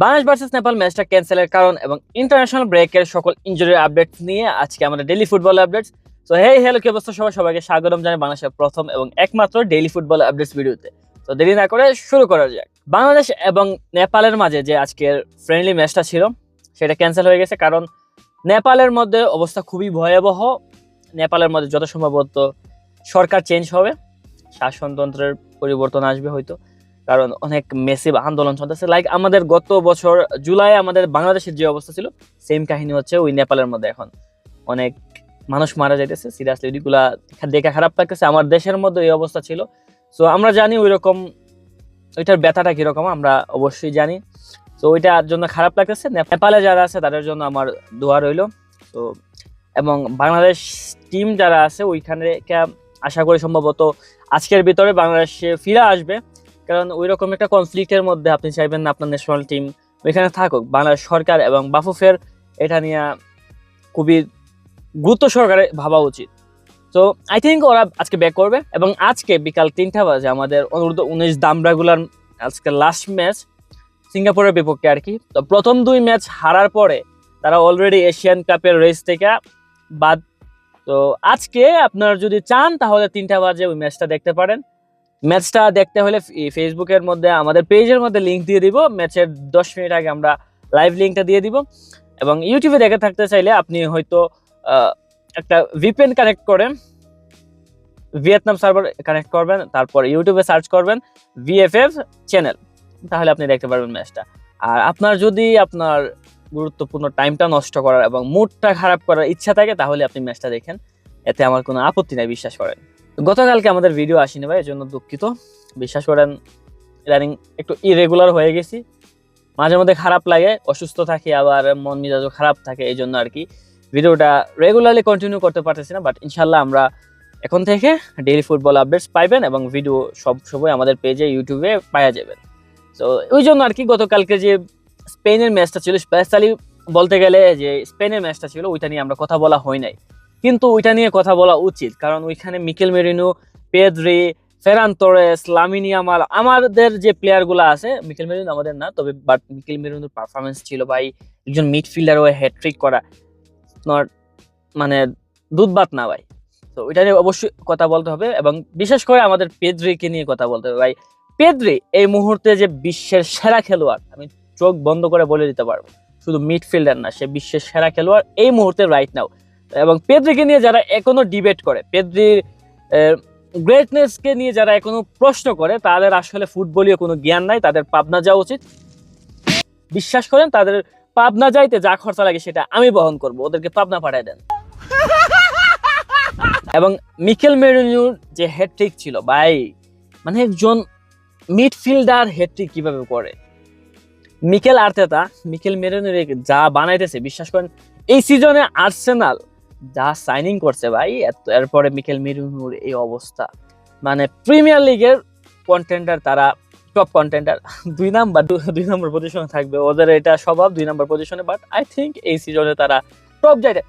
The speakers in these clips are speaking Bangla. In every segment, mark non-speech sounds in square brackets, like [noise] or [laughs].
বাংলাদেশ ভার্সেস নেপাল ম্যাচটা ক্যান্সেলের কারণ এবং ইন্টারন্যাশনাল ব্রেকের সকল ইনজুরির আপডেট নিয়ে আজকে আমাদের ডেইলি ফুটবল আপডেটস তো হে হ্যালো কি অবস্থা সবাই? সবাইকে স্বাগতম জানাই বাংলাদেশের প্রথম এবং একমাত্র ডেইলি ফুটবল আপডেটস ভিডিওতে তো দেরি না করে শুরু করা যাক। বাংলাদেশ এবং নেপালের মাঝে যে আজকের ফ্রেন্ডলি ম্যাচটা ছিল, সেটা ক্যান্সেল হয়ে গেছে কারণ নেপালের মধ্যে অবস্থা খুবই ভয়াবহ। নেপালের মধ্যে যত সম্ভবত সরকার চেঞ্জ হবে, শাসনতন্ত্রের পরিবর্তন আসবে হয়তো। কারণ অনেক মেসিভ আন্দোলন চলতেছে। লাইক আমাদের গত বছর জুলাই আমাদের বাংলাদেশের যে অবস্থা ছিল সেম কাহিনী হচ্ছে ওই নেপালের মধ্যে এখন। অনেক মানুষ মারা যাইতেছে সিরিয়াসলি ওইগুলা দেখে খারাপ লাগতেছে। আমার দেশের মধ্যে এই অবস্থা ছিল। সো আমরা জানি ওই রকম ওইটার ব্যথাটা কীরকম, আমরা অবশ্যই জানি। তো ওইটার জন্য খারাপ লাগতেছে। নেপালে যারা আছে, তাদের জন্য আমার দোয়া রইল। তো এবং বাংলাদেশ টিম যারা আছে, ওইখানে আশা করি সম্ভবত আজকের ভিতরে বাংলাদেশে ফিরে আসবে। কারণ ওই রকম একটা কনফ্লিক্টের মধ্যে আপনি চাইবেন না আপনার ন্যাশনাল টিম ওইখানে থাকুক। বাংলাদেশ সরকার এবং বাফুফের এটা নিয়ে খুবই গুরুত্ব সহকারে ভাবা উচিত। তো আই থিঙ্ক ওরা আজকে ব্যাক করবে এবং আজকে বিকাল তিনটা বাজে আমাদের অনুরোধ উনিশ দামরাগুলার আজকে লাস্ট ম্যাচ সিঙ্গাপুরের বিপক্ষে আর কি। তো প্রথম দুই ম্যাচ হারার পরে তারা অলরেডি এশিয়ান কাপের রেস থেকে বাদ। তো আজকে আপনার যদি চান তাহলে তিনটা বাজে ওই ম্যাচটা দেখতে পারেন। ম্যাচটা দেখতে হলে ফেসবুকের মধ্যে, আমাদের পেজের মধ্যে লিঙ্ক দিয়ে দিব। ম্যাচের দশ মিনিট আগে আমরা লাইভ লিঙ্কটা দিয়ে দিব। এবং ইউটিউবে দেখে থাকতে চাইলে আপনি হয়তো একটা ভিপিএন কানেক্ট করেন। ভিয়েতনাম সার্ভার কানেক্ট করবেন, তারপর ইউটিউবে সার্চ করবেন ভিএফএফ চ্যানেল তাহলে আপনি দেখতে পারবেন ম্যাচটা। আর আপনার যদি আপনার গুরুত্বপূর্ণ টাইমটা নষ্ট করার এবং মুডটা খারাপ করার ইচ্ছা থাকে, তাহলে আপনি ম্যাচটা দেখেন। এতে আমার কোনো আপত্তি নাই, বিশ্বাস করেন। গতকালকে আমাদের ভিডিও আসেনি ভাই জন্য দুঃখিত। বিশ্বাস করেন ইদানিং একটু ইরেগুলার হয়ে গেছি। মাঝে মধ্যে খারাপ লাগে, অসুস্থ থাকি, আবার মন মেজাজও খারাপ থাকে এই জন্য আর কি ভিডিওটা রেগুলারলি কন্টিনিউ করতে পারতেছি না বাট ইনশাল্লাহ আমরা এখন থেকে ডেইলি ফুটবল আপডেটস পাইবেন এবং ভিডিও সব সময় আমাদের পেজে ইউটিউবে পাওয়া যাবেন তো ওই জন্য আর কি গতকালকে যে স্পেনের ম্যাচটা ছিল স্পেশালি বলতে গেলে যে স্পেনের ম্যাচটা ছিল, ওইটা নিয়ে আমরা কথা বলা হয় নাই। কিন্তু ওইটা নিয়ে কথা বলা উচিত। কারণ ওইখানে Mikel Merino, Pedri, Ferran Torres, Lamine Yamal আমাদের যে প্লেয়ারগুলো আছে, মিকেল মেরিনো আমাদের না, তবে বাট মিকেল মেরিনোর পারফরমেন্স ছিল ভাই একজন মিডফিল্ডার ও হ্যাট্রিক করা নট মানে দুধবাত না ভাই। তো ওইটা নিয়ে অবশ্যই কথা বলতে হবে এবং বিশেষ করে আমাদের পেদ্রিকে নিয়ে কথা বলতে হবে। ভাই, পেদ্রি এই মুহূর্তে যে বিশ্বের সেরা খেলোয়াড়, আমি চোখ বন্ধ করে বলে দিতে পারব। শুধু মিডফিল্ডার না, সে বিশ্বের সেরা খেলোয়াড় এই মুহূর্তে রাইট নাও এবং পেদ্রিকে নিয়ে যারা এখনও ডিবেট করে, পেদ্রির গ্রেটনেসকে নিয়ে যারা এখনও প্রশ্ন করে, তাদের আসলে ফুটবলীয় কোনো জ্ঞান নাই, তাদের পাবনা যাওয়া উচিত। বিশ্বাস করেন, তাদের পাবনা যাইতে যা খরচা লাগে সেটা আমি বহন করব, ওদেরকে পাবনা পাঠায় দেন। এবং মিকেল মেরিনুর যে হ্যাট্রিক ছিল, ভাই মানে একজন মিডফিল্ডার হ্যাট্রিক কীভাবে করে? মিকেল আর্তেতা, মিকেল মেরিনুর যা বানাইতেছে, বিশ্বাস করেন, এই সিজনে আর্সেনাল যা সাইনিং করছে ভাই এরপরে মিকেল মেরিনুর এই অবস্থা। মানে প্রিমিয়ার লিগের কন্টেন্ডার তারা টপ কন্টেন্ডার দুই নাম্বার দুই নম্বর পজিশনে থাকবে। ওদের এটা স্বভাব দুই নম্বর পজিশনে বাট আই থিঙ্ক এই সিজনে তারা টপ যাইতে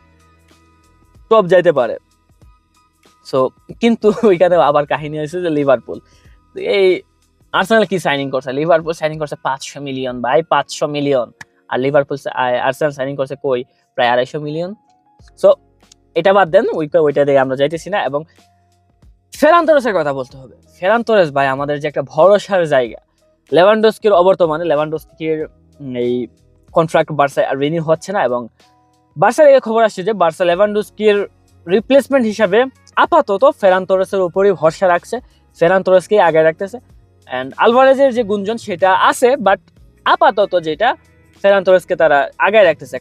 টপ যাইতে পারে। সো কিন্তু ওইখানে আবার কাহিনী হয়েছে যে লিভারপুল এই আর্সেনাল কি সাইনিং করছে? লিভারপুল সাইনিং করছে পাঁচশো মিলিয়ন ভাই, পাঁচশো মিলিয়ন আর লিভারপুল আর্সেনাল সাইনিং করছে কই? প্রায় আড়াইশো মিলিয়ন সো এটা বাদ দেন, ওই ওইটা দিয়ে আমরা যাইতেছি না। এবং ফেরান তোরেসের কথা বলতে হবে। ফেরান তোরেস ভাই আমাদের যে একটা ভরসার জায়গা। লেভানডোস্কির অবর্তমানে লেভানডোস্কির এই কন্ট্রাক্ট বার্সায় রিনিউ হচ্ছে না এবং বার্সার এই খবর আসছে যে বার্সা লেভানডোস্কির রিপ্লেসমেন্ট হিসাবে আপাতত ফেরান তোরেসের উপরই ভরসা রাখছে। ফেরান তোরেসকেই আগে রাখতেছে। অ্যান্ড আলভারেজের যে গুঞ্জন সেটা আছে বাট আপাতত যেটা ফেরান তোরেসকে তারা আগায় রাখতেছে।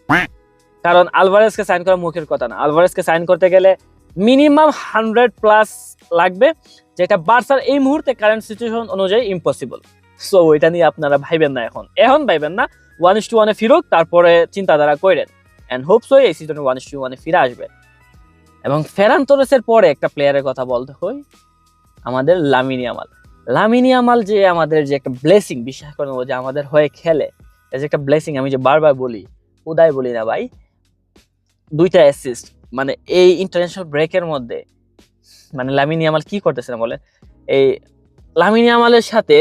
কারণ আলভারেজকে সাইন করা মুখের কথা না। আলভারেজকে সাইন করতে গেলে মিনিমাম হান্ড্রেড প্লাস লাগবে, যেটা বার্সার এই মুহূর্তে কারেন্ট সিচুয়েশন অনুযায়ী ইম্পসিবল সো ওইটা নিয়ে আপনারা ভাইবেন না এখন। এখন ভাইবেন না ওয়ান ইস টু ওয়ানে ফিরুক, তারপরে চিন্তাধারা করেন অ্যান্ড হোপস এই সিজনে ওয়ান ইস টু ওয়ানে ফিরে আসবে। এবং ফেরান তোরেসের পরে একটা প্লেয়ারের কথা বলতে হয়, আমাদের লামিনি আমাল আমাল যে আমাদের যে একটা ব্লেসিং বিশ্বাস করেন যে আমাদের হয়ে খেলে যে একটা ব্লেসিং আমি যে বারবার বলি, উদয় বলি না ভাই দুইটা অ্যাসিস্ট মানে এই ইন্টারন্যাশনাল ব্রেকের মধ্যে মানে লামিনি আমাল কি করতেছে না বলে, এই লামিনি আমালের সাথে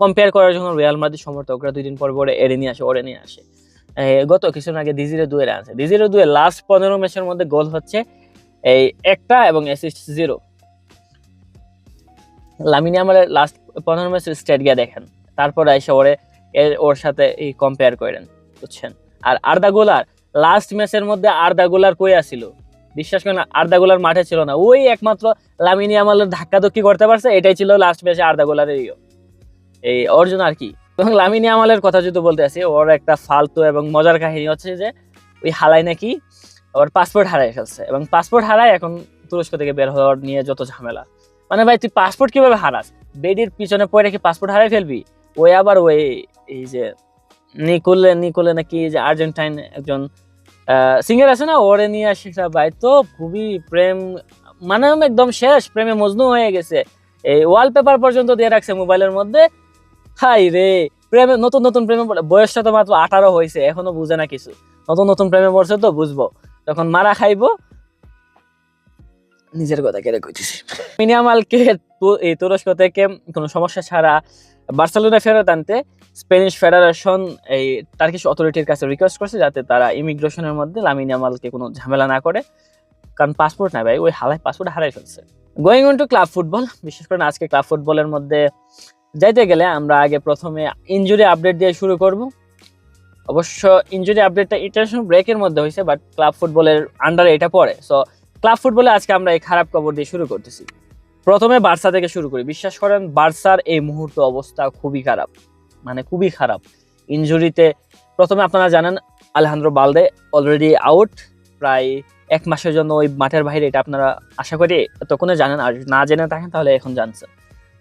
কম্পেয়ার করার জন্য রিয়াল মাদ্রিদ সমর্থকরা দুই দিন পর পরে এড়ে নিয়ে আসে, ওড়ে নিয়ে আসে। গত কিছুদিন আগে ডিজিরে দুয়ের আছে। ডিজিরে দুয়ে লাস্ট পনেরো ম্যাচের মধ্যে গোল হচ্ছে এই একটা এবং অ্যাসিস্ট জিরো লামিনী আমার লাস্ট পনেরো ম্যাচের স্টেট গিয়ে দেখেন, তারপরে এসে ওরে ওর সাথে কম্পেয়ার করেন, বুঝছেন? আর আর্দা গোলার লাস্ট ম্যাচের মধ্যে আর্দা গোলার কই আসিল? বিশ্বাস করেন আর্দা গোলার মাঠে ছিল না। ওই একমাত্র লামিনী আমালের ধাক্কা ধুক্কি করতে পারছে, এটাই ছিল লাস্ট ম্যাচে আর্দা গোলারের ইয়ে। এই অর্জুন আর কি। এবং লামিনী আমালের কথা যদি বলতে আসি, ওর একটা ফালতু এবং মজার কাহিনী হচ্ছে যে, ওই হালাই নাকি ওর পাসপোর্ট হারাই ফেলছে। এবং পাসপোর্ট হারায় এখন তুরস্ক থেকে বের হওয়ার নিয়ে যত ঝামেলা। মানে ভাই, তুই পাসপোর্ট কীভাবে হারাস? বেডির পিছনে পড়ে কি পাসপোর্ট হারাই ফেলবি? ওই আবার ওই, এই যে নিকোলে নিকোলে নাকি যে আর্জেন্টাইন একজন সিঙ্গার আছে না, ওরে নিয়ে ভাই। তো খুবই প্রেম মানে একদম শেষ, প্রেমে মজনু হয়ে গেছে। এই ওয়ালপেপার পর্যন্ত দিয়ে রাখছে মোবাইলের মধ্যে। হাই রে, প্রেমে, নতুন নতুন প্রেমে বয়সটা তো মাত্র আঠারো হয়েছে, এখনও বুঝে না কিছু। নতুন নতুন প্রেমে পড়ছে তো বুঝব। তখন মারা খাইবো, নিজের কথা কেড়ে কইতেছি। মিনিয়ামালকে তুরস্ক থেকে কোনো সমস্যা ছাড়া বার্সেলোনা ফেরত আনতে স্পেনিশ ফেডারেশন এই টার্কিশ অথরিটির কাছে রিকোয়েস্ট করছে যাতে তারা ইমিগ্রেশনের মধ্যে লামিন ইয়ামালকে কোনো ঝামেলা না করে। কারণ পাসপোর্ট না ভাই, ওই হালাই পাসপোর্ট হারাই ফেলছে। Going on to club football বিশেষ করে আজকে ক্লাব ফুটবলের মধ্যে যাইতে গেলে আমরা আগে প্রথমে ইনজুরি আপডেট দিয়ে শুরু করব। অবশ্য ইনজুরি আপডেটটা ইন্টারন্যাশনাল ব্রেকের মধ্যে হয়েছে বাট ক্লাব ফুটবলের আন্ডারে এটা পড়ে। সো ক্লাব ফুটবলে আজকে আমরা এই খারাপ খবর দিয়ে শুরু করতেছি। প্রথমে বার্সা থেকে শুরু করি। বিশ্বাস করেন, বার্সার এই মুহূর্তে অবস্থা খুবই খারাপ। মানে খুবই খারাপ। ইনজুরিতে, প্রথমে আপনারা জানেন, আলেহান্দ্রো বালদে অলরেডি আউট প্রায় এক মাসের জন্য ওই মাঠের বাইরে, এটা আপনারা আশা করি তখনই জানেন। আর না জেনে থাকেন, তাহলে এখন জানছেন।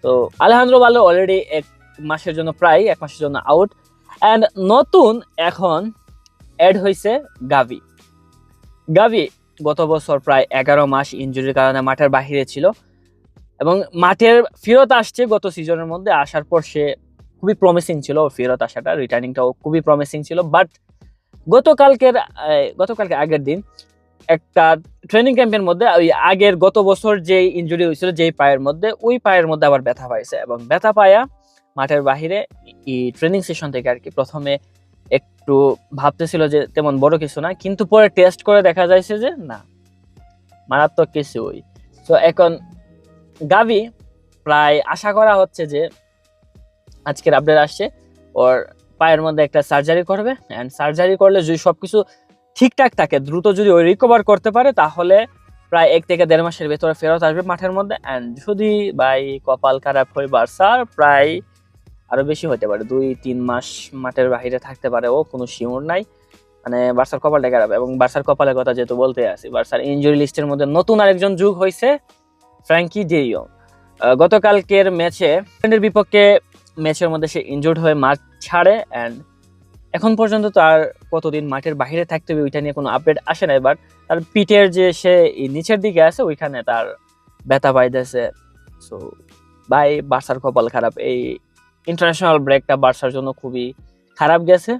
তো আলেহান্দ্রো বালদে অলরেডি এক মাসের জন্য প্রায়, এক মাসের জন্য আউট অ্যান্ড নতুন এখন অ্যাড হয়েছে গাভি। গাভি গত বছর প্রায় এগারো মাস ইনজুরির কারণে মাঠের বাহিরে ছিল। এবং মাঠের ফেরত আসছে গত সিজনের মধ্যে, আসার পর সে খুবই প্রমিসিং ছিল ফেরত আসাটা রিটার্নিংটাও খুবই প্রমিসিং ছিল। বাট গতকালকের গতকালকে আগের দিন একটা ট্রেনিং ক্যাম্পের মধ্যে, ওই আগের গত বছর যে ইঞ্জুরি হয়েছিল যেই পায়ের মধ্যে, ওই পায়ের মধ্যে আবার ব্যথা পাইছে। এবং ব্যথা পায়া মাঠের বাহিরে এই ট্রেনিং সেশন থেকে আর কি প্রথমে একটু ভাবতেছিল যে তেমন বড় কিছু না, কিন্তু পরে টেস্ট করে দেখা যাইছে যে না, মারাত্মক কিছু ওই তো এখন গাভি প্রায় আশা করা হচ্ছে যে আজকের আপডেট আসছে। ওর পায়ের মধ্যে একটা সার্জারি করবে অ্যান্ড সার্জারি করলে যদি সবকিছু ঠিকঠাক থাকে, দ্রুত যদি ওই রিকভার করতে পারে, তাহলে প্রায় এক থেকে দেড় মাসের ভেতরে ফেরত আসবে মাঠের মধ্যে অ্যান্ড যদি বাই কপাল খারাপ হয়, বার্সার প্রায় আরও বেশি হতে পারে, দুই, তিন মাস মাঠের বাইরে থাকতে পারে ও, কোনো শিওর নাই। মানে বার্সার কপালটা খারাপ এবং বার্সার কপালের কথা যেহেতু বলতে আসি, বার্সার ইনজুরি লিস্টের মধ্যে নতুন আরেকজন যুগ হয়েছে ফ্র্যাঙ্কি ডিও গতকালকের ম্যাচে ইংল্যান্ডের বিপক্ষে ম্যাচের মধ্যে সে ইনজুর্ড হয়ে মাঠ ছাড়ে অ্যান্ড এখন পর্যন্ত তার কতদিন মাঠের বাইরে থাকতে হবে ওইটা নিয়ে কোনো আপডেট আসে না এবার তার পিঠের যে সে নিচের দিকে আছে, ওইখানে তার ব্যথা পাইতেছে। সো বাই বার্সার কপাল খারাপ। এই ইন্টারন্যাশনাল ব্রেকটা বার্সার জন্য খুবই খারাপ গেছে।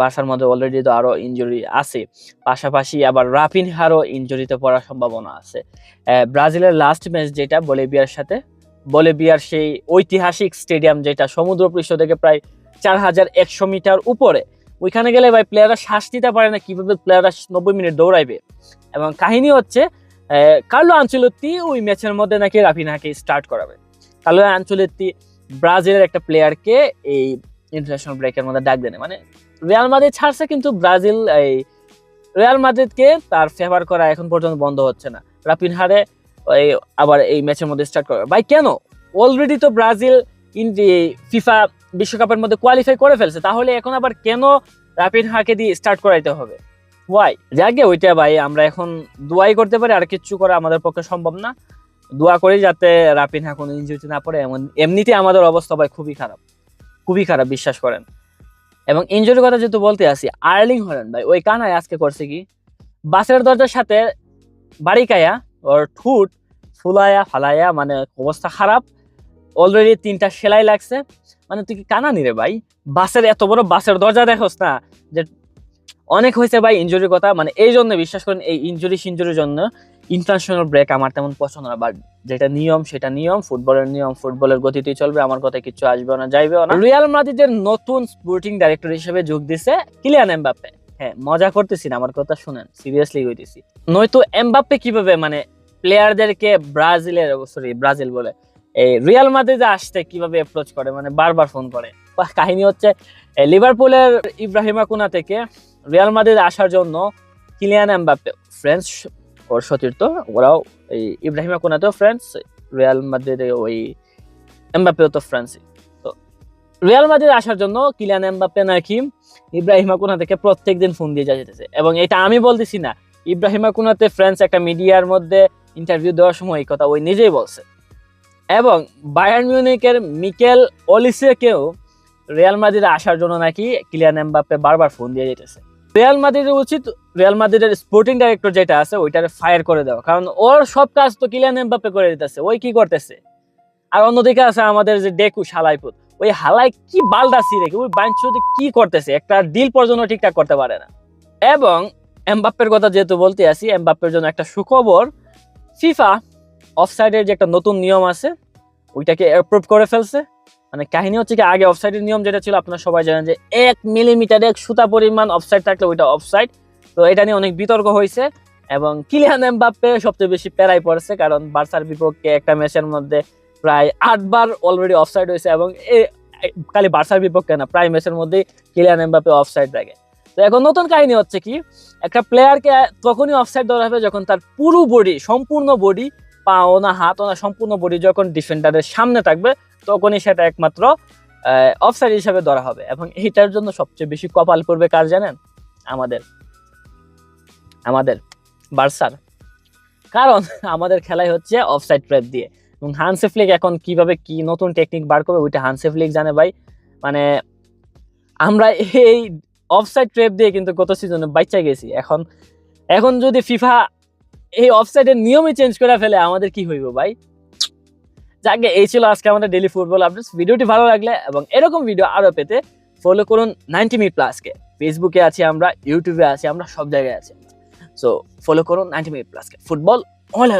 বার্সার মধ্যে অলরেডি তো আরও ইনজুরি আছে। পাশাপাশি আবার রাফিনহারও ইনজুরিতে পড়ার সম্ভাবনা আছে। ব্রাজিলের লাস্ট ম্যাচ যেটা বলিভিয়ার সাথে বলিভিয়ার সেই ঐতিহাসিক স্টেডিয়াম যেটা সমুদ্রপৃষ্ঠ থেকে প্রায় চার হাজার একশো মিটার উপরে। ওইখানে গেলে ভাই প্লেয়াররা শ্বাস নিতে পারে না, কীভাবে প্লেয়াররা নব্বই মিনিট দৌড়াইবে। এবং কাহিনী হচ্ছে কার্লো আঞ্চলত্তি ওই ম্যাচের মধ্যে নাকি রাফিনহাকে স্টার্ট করাবে। কার্লো আঞ্চলত্তি ব্রাজিলের একটা প্লেয়ারকে এই ইন্টারন্যাশনাল ব্রেকের মধ্যে ডাক দেনে মানে রিয়াল মাদ্রিদ ছাড়ছে কিন্তু ব্রাজিল, এই রিয়াল মাদ্রিদকে তার ফেভার করা এখন পর্যন্ত বন্ধ হচ্ছে না। রাফিনহারে ওই আবার এই ম্যাচের মধ্যে স্টার্ট করবে ভাই, কেন? অলরেডি তো ব্রাজিল ফিফা বিশ্বকাপের মধ্যে কোয়ালিফাই করে ফেলছে, তাহলে এখন আবার কেন রাফিনহাকে দিয়ে স্টার্ট করাইতে হবে? ওয়াই যাকে ওইটা ভাই, আমরা এখন দোয়াই করতে পারি, আর কিচ্ছু করা আমাদের পক্ষে সম্ভব না। দোয়া করি যাতে রাফিনহা কোনো ইনজুরিতে না পড়ে, এমন এমনিতে আমাদের অবস্থা ভাই খুবই খারাপ। খুবই খারাপ বিশ্বাস করেন। এবং ইনজুরির কথা যেহেতু বলতে আসি, আর্লিং হলেন ভাই, ওই কানায় আজকে করছে কি? বাসের দরজার সাথে বাড়ি কায়া, ওর ঠুট ফুলায়া, ফালায়া মানে অবস্থা খারাপ। অলরেডি তিনটা সেলাই লাগছে। মানে তুই কি কানা নিরে ভাই? বাসের এত বড় বাসের দরজা দেখোস না? যে অনেক হয়েছে ভাই ইনজুরির কথা। মানে এই জন্য বিশ্বাস করেন, এই ইঞ্জুরি সিঞ্জুরির জন্য ইন্টারন্যাশনাল ব্রেক আমার তেমন পছন্দ না বাট যেটা নিয়ম সেটা নিয়ম, ফুটবলের নিয়ম, ফুটবলের গতিতেই চলবে, আমার কথায় কিছু আসবে না, যাইবেও না। রিয়াল মাদ্রিদের নতুন স্পোর্টিং ডাইরেক্টর হিসেবে যোগ দিছে কিলিয়ান এমবাপ্পে হ্যাঁ মজা করতেছি না, আমার কথা শুনেন সিরিয়াসলি হইতেছি নয়তো এমবাপ্পে কীভাবে মানে প্লেয়ারদেরকে ব্রাজিলের সরি ব্রাজিল বলে, এই রিয়াল মাদ্রিদে আসতে কীভাবে অ্যাপ্রোচ করে মানে বারবার ফোন করে। কাহিনী হচ্ছে লিভারপুলের ইব্রাহিমা কুনা থেকে রিয়াল মাদ্রিদে আসার জন্য কিলিয়ান এমবাপ্পে ফ্রেঞ্চ ওর সতীর্থ ওরাও এই ইব্রাহিমা কোনাতেও ফ্রেন্ডস রিয়াল মাদ্রিদে ওই এমবাপ্পেও তো ফ্রান্সই তো রিয়াল মাদ্রিদে আসার জন্য কিলিয়ান এমবাপ্পে নাকি ইব্রাহিমা কোনা থেকে প্রত্যেক দিন ফোন দিয়ে যাইতেছে এবং এটা আমি বলতেছি না, ইব্রাহিমা কোনাতে ফ্রেন্স একটা মিডিয়ার মধ্যে ইন্টারভিউ দেওয়ার সময় এই কথা ওই নিজেই বলছে। এবং বায়ার্ন মিউনিকের মিকেল অলিসেকেও রিয়াল মাদ্রিদে আসার জন্য নাকি কিলিয়ান এমবাপ্পে বারবার ফোন দিয়ে যেতেছে। রিয়াল মাদ্রিদের উচিত, রিয়াল মাদ্রিদের স্পোর্টিং ডাইরেক্টর যেটা আছে ওইটারে ফায়ার করে দেওয়া। কারণ ওর সব কাজ তো কিলিয়ান এমবাপ্পে করে দিতেছে, ওই কি করতেছে? আর অন্যদিকে আছে আমাদের যে ডেকু সালাইপুত ওই হালাই কি বালদাসি রেখে ওই বাঞ্চুতে কি করতেছে? একটা ডিল পর্যন্ত ঠিকঠাক করতে পারে না। এবং এমবাপ্পের কথা যেহেতু বলতে আসি এমবাপ্পের জন্য একটা সুখবর ফিফা অফসাইডের যে একটা নতুন নিয়ম আছে, ওইটাকে অ্যাপ্রুভ করে ফেলছে। মানে কাহিনী হচ্ছে কি, আগে অফসাইডের নিয়ম যেটা ছিল, আপনারা সবাই জানেন যে এক মিলিমিটার এক সুতা পরিমাণ অফসাইড থাকলে ওইটা অফসাইড তো এটা নিয়ে অনেক বিতর্ক হয়েছে এবং কিলিয়ান এমবাপ্পে সবচেয়ে বেশি প্যারাই পড়ছে, কারণ বার্সার বিপক্ষে একটা ম্যাচের মধ্যে প্রায় আটবার অলরেডি অফসাইড হয়েছে এবং এ খালি বার্সার বিপক্ষে না, প্রায় ম্যাচের মধ্যেই কিলিয়ান এমবাপ্পে অফসাইড রাখে তো এখন নতুন কাহিনী হচ্ছে কি, একটা প্লেয়ারকে তখনই অফসাইড ধরা হবে যখন তার পুরো বডি সম্পূর্ণ বডি পা ও না হাত ও না সম্পূর্ণ বডি যখন ডিফেন্ডারের সামনে থাকবে তখনই সেটা একমাত্র অফসাইড হিসাবে ধরা হবে এবং এইটার জন্য সবচেয়ে বেশি কপাল পড়বে কার জানেন? আমাদের। আমাদের। বার্সার। কারণ [laughs] আমাদের খেলাই হচ্ছে অফসাইড ট্র্যাপ দিয়ে। এবং হানসে ফ্লিক এখন কীভাবে কি নতুন টেকনিক বার করবে ওইটা হানসে ফ্লিক জানে ভাই। মানে আমরা এই অফসাইড ট্র্যাপ দিয়ে কিন্তু গত সিজনে বাচ্চা গেছি। এখন এখন যদি ফিফা এই অফসাইডের নিয়মই চেঞ্জ করে ফেলে, আমাদের কি হইব ভাই? যাকে এই ছিল আজকে আমাদের ডেলি ফুটবল আপডেটস ভিডিওটি ভালো লাগলে এবং এরকম ভিডিও আরও পেতে ফলো করুন নাইনটি মিনিট প্লাসকে ফেসবুকে আছি আমরা ইউটিউবে আছি, আমরা সব জায়গায় আছি। সো ফলো করুন নাইনটি মিনিট প্লাসকে ফুটবল অল